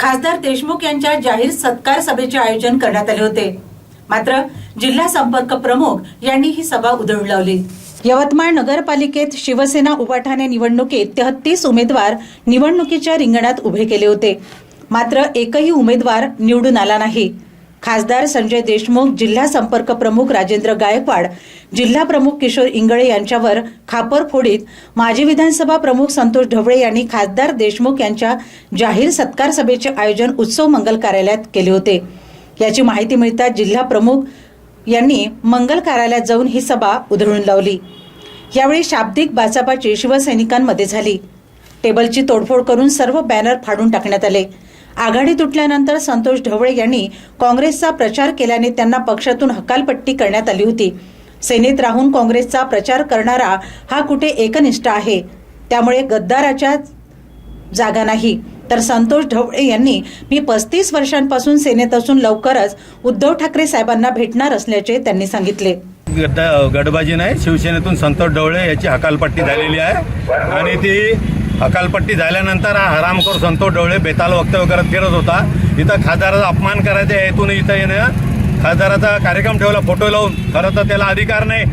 खासदार देशमुख यांच्या जाहीर सत्कार सभेचे आयोजन करण्यात आले होते. मात्र जिल्हा संपर्क प्रमुख यांनी ही सभा उधळून लावली यवतमाळ नगरपालिकेत शिवसेना उपाठाने निवडणुकीत तेहतीस उमेदवार निवडणुकीच्या रिंगणात उभे केले होते. मात्र एकही उमेदवार निवडून आला नाही. खासदार संजय देशमुख जिल्हा संपर्क प्रमुख राजेंद्र गायकवाड जिल्हा प्रमुख किशोर इंगळे यांच्यावर खापर फोडीत माजी विधानसभा प्रमुख संतोष ढवळे यांनी खासदार देशमुख यांच्या जाहीर सत्कार सभेचे आयोजन उत्सव मंगल कार्यालयात केले होते. याची माहिती मिळताच जिल्हा प्रमुख यांनी मंगल कार्यालयात जाऊन ही सभा उधळून लावली. यावेळी शाब्दिक बाचाबाची शिवसैनिकांमध्ये झाली. टेबलची तोडफोड करून सर्व बॅनर फाडून टाकण्यात आले. आघाडी तुटल्यानंतर संतोष ढवळे यांनी काँग्रेसचा प्रचार केल्याने त्यांना पक्षातून हकालपट्टी करण्यात आली होती. सेनेत राहून काँग्रेसचा प्रचार करणारा हा कुठे एकनिष्ठ आहे? त्यामुळे गद्दाराच्या जागा नाही. तर संतोष ढवळे यांनी मी पस्तीस वर्षांपासून सेनेत असून लवकरच उद्धव ठाकरे साहेबांना भेटणार असल्याचे त्यांनी सांगितले. गडबाजी नाही. शिवसेनेतून संतोष ढवळे याची हकालपट्टी झालेली आहे. आणि ती हकालपट्टी झाल्यानंतर हा हरामखोर संतोष डोळे बेताल वक्तव्य करत फिरत होता. इथं खासदाराचा अपमान करायचा हेतून इथं येणं. खासदाराचा कार्यक्रम ठेवला फोटो लावून. खरं तर त्याला अधिकार नाही.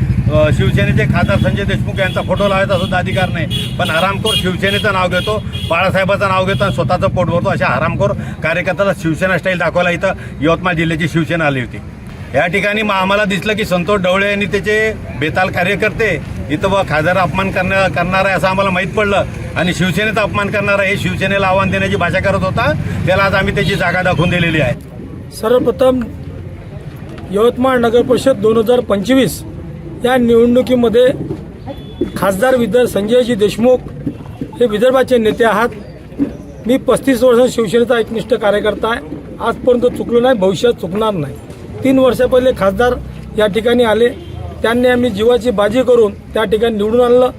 शिवसेनेचे खासदार संजय देशमुख यांचा फोटो लावायचा सुद्धा अधिकार नाही. पण हरामखोर शिवसेनेचं नाव घेतो बाळासाहेबाचं नाव घेतो आणि स्वतःचं पोट भरतो अशा हरामखोर कार्यकर्त्याला शिवसेना स्टाईल दाखवायला इथं यवतमाळ जिल्ह्याची शिवसेना आली होती. या ठिकाणी मग आम्हाला दिसलं की संतोष ढवळे यांनी त्याचे बेताल कार्यकर्ते इथं व खासदार अपमान करण्या करणार आहे असं आम्हाला माहीत पडलं. आणि शिवसेनेचा अपमान करणार आहे हे शिवसेनेला आव्हान देण्याची भाषा करत होता. त्याला आज आम्ही त्याची जागा दाखवून दिलेली आहे. सर्वप्रथम यवतमाळ नगर परिषद दोन हजार पंचवीस या निवडणुकीमध्ये खासदार विदर्भ संजयजी देशमुख हे विदर्भाचे नेते आहात. मी पस्तीस वर्ष शिवसेनेचा एकनिष्ठ कार्यकर्ता आहे. आजपर्यंत चुकलो नाही भविष्यात चुकणार नाही. तीन वर्षा पहिले खासदार या ठिकाणी आले. त्यांनी आम्ही जीवाची बाजी करून त्या ठिकाणी निवडून आणलं.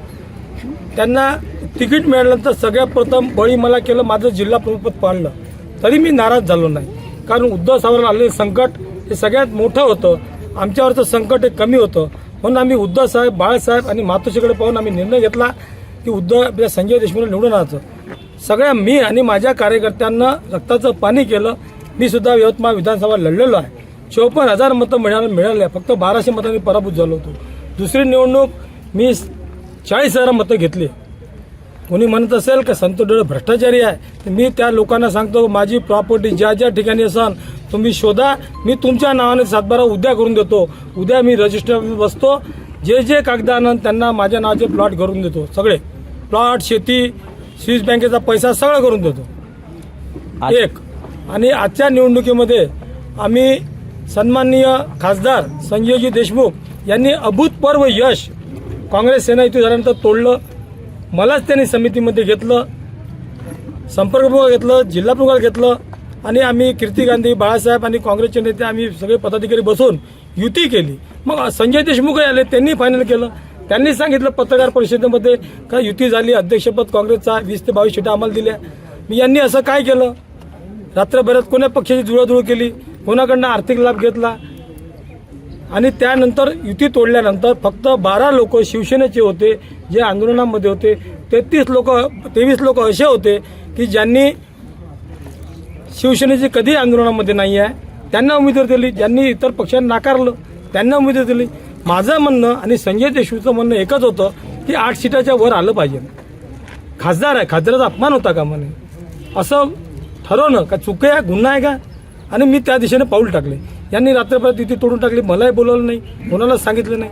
त्यांना तिकीट मिळाल्यानंतर सगळ्यात प्रथम बळी मला केलं माझं जिल्हा प्रमुखपद पाळलं. तरी मी नाराज झालो नाही. कारण उद्धव साहेबांना आलेलं संकट हे सगळ्यात मोठं होतं. आमच्यावरचं संकट हे कमी होतं. म्हणून आम्ही उद्धव साहेब बाळासाहेब आणि मातोश्रीकडे पाहून आम्ही निर्णय घेतला की उद्धव आपल्या संजय देशमुख निवडून आणायचं. सगळ्या मी आणि माझ्या कार्यकर्त्यांना रक्ताचं पाणी केलं. मी सुद्धा यवतमाळ विधानसभा लढलेलो आहे. चौपन्न हजार मतं मिळाले मिळाले फक्त बाराशे मतांनी पराभूत झालो होतो. दुसरी निवडणूक मी चाळीस हजार मतं घेतली. कोणी म्हणत असेल का संत डोळे भ्रष्टाचारी आहे तर मी त्या लोकांना सांगतो माझी प्रॉपर्टी ज्या ज्या ठिकाणी असाल तुम्ही शोधा. मी तुमच्या नावाने सातबारा उद्या करून देतो. उद्या मी रजिस्टर बसतो. जे जे कागदानं त्यांना माझ्या नावाचे प्लॉट करून देतो. सगळे. प्लॉट शेती स्विस बँकेचा पैसा सगळं करून देतो. एक. आणि आजच्या निवडणुकीमध्ये आम्ही सन्माननीय खासदार संजयजी देशमुख यांनी अभूतपूर्व यश काँग्रेस सेना युती झाल्यानंतर तोडलं. मलाच त्यांनी समितीमध्ये घेतलं संपर्क घेतलं जिल्हा घेतलं आणि आम्ही कीर्ती गांधी बाळासाहेब आणि काँग्रेसचे नेते आम्ही सगळे पदाधिकारी बसून युती केली. मग संजय देशमुखही आले त्यांनी फायनल केलं. त्यांनी सांगितलं पत्रकार परिषदेमध्ये का युती झाली अध्यक्षपद काँग्रेसचा वीस ते बावीस शिटा आम्हाला दिल्या. मी यांनी असं काय केलं? रात्रभरात कोण्या पक्षाची जुळाजुळ केली? कोणाकडनं आर्थिक लाभ घेतला? आणि त्यानंतर युती तोडल्यानंतर फक्त बारा लोक शिवसेनेचे होते जे आंदोलनामध्ये होते. तेहतीस लोक तेवीस लोक असे होते की ज्यांनी शिवसेनेचे कधी आंदोलनामध्ये नाही आहे. त्यांना उमेदवारी दिली ज्यांनी इतर पक्षांना नाकारलं त्यांना उमेदवारी दिली. माझं म्हणणं आणि संजय देशमुखचं म्हणणं एकच होतं की आठ सीटाच्या वर आलं पाहिजे. खासदार आहे खासदाराचा अपमान होता का म्हणे? असं ठरवणं का चुक आहे गुन्हा आहे का? आणि मी त्या दिशेने पाऊल टाकले. यांनी रात्रभर तिथे तोडून टाकली. मलाही बोलवलं नाही. कोणालाच सांगितलं नाही.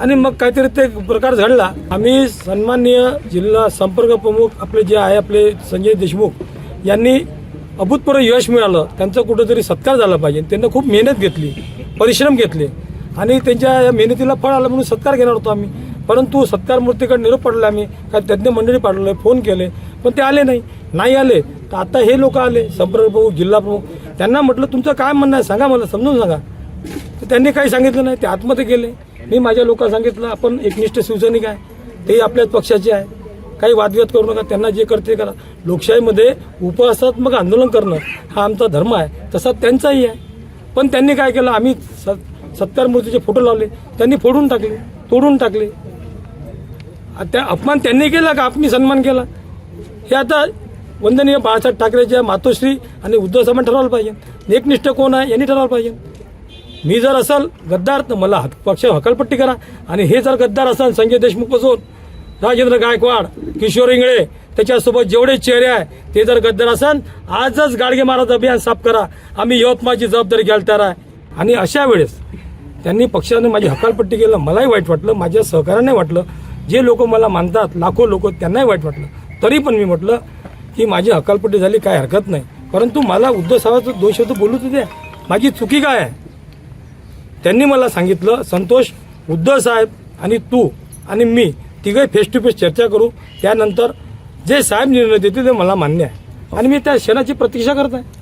आणि मग काहीतरी ते प्रकार घडला. आम्ही सन्माननीय जिल्हा संपर्क प्रमुख आपले जे आहे आपले संजय देशमुख यांनी अभूतपूर्व यश मिळालं. त्यांचा कुठंतरी सत्कार झाला पाहिजे. त्यांना खूप मेहनत घेतली. परिश्रम घेतले. आणि त्यांच्या या मेहनतीला फळ आलं म्हणून सत्कार घेणार होतो आम्ही. परंतु सत्कार मूर्तीकडे निरोप पडला आम्ही. काय तज्ज्ञ मंडळी पाठवले फोन केले. पण ते आले नाही. नाही आले. तर आता हे लोक आले. संपर्क प्रमुख जिल्हा प्रमुख. त्यांना म्हटलं तुमचं काय म्हणणं आहे? सांगा मला समजून सांगा. तर त्यांनी काही सांगितलं नाही ते आतमध्ये गेले. मी माझ्या लोकांना सांगितलं आपण एकनिष्ठ शिवसैनिक आहे ते आपल्याच पक्षाचे आहे. काही वादविवाद करू नका त्यांना जे करते करा. लोकशाहीमध्ये उपवासात्मक आंदोलन करणं हा आमचा धर्म आहे तसा त्यांचाही आहे. पण त्यांनी काय केलं आम्ही स सत्कार मूर्तीचे फोटो लावले त्यांनी फोडून टाकले तोडून टाकले. त्या अपमान त्यांनी केला का? आम्ही सन्मान केला. हे आता वंदनीय बाळासाहेब ठाकरेच्या मातोश्री आणि उद्धव साहेबांनी ठरवलं पाहिजे. एकनिष्ठ कोण आहे यांनी ठरवलं पाहिजे. मी जर असाल गद्दार तर मला हक- पक्ष हकालपट्टी करा. आणि हे जर गद्दार असाल संजय देशमुखपासून राजेंद्र गायकवाड किशोर इंगळे त्याच्यासोबत जेवढे चेहरे आहे ते जर गद्दार असाल आजच गाडगे महाराज अभियान साफ करा. आम्ही यवतमाळची जबाबदारी घ्यायला तयार आहे. आणि अशा वेळेस त्यांनी पक्षाने माझी हकालपट्टी केलं. मलाही वाईट वाटलं माझ्या सहकार्याने वाटलं. जे लोक मला मानतात लाखो लोक त्यांनाही वाईट वाटलं. तरी पण मी म्हटलं की माझी हकालपट्टी झाली काय हरकत नाही. परंतु मला उद्धव साहेबांचं दोष शब्द बोलूच द्या माझी चुकी काय आहे? त्यांनी मला सांगितलं संतोष उद्धव साहेब आणि तू आणि मी तिघे फेस टू फेस चर्चा करू. त्यानंतर जे साहेब निर्णय देतील ते मला मान्य आहे. आणि मी त्या क्षणाची प्रतीक्षा करत आहे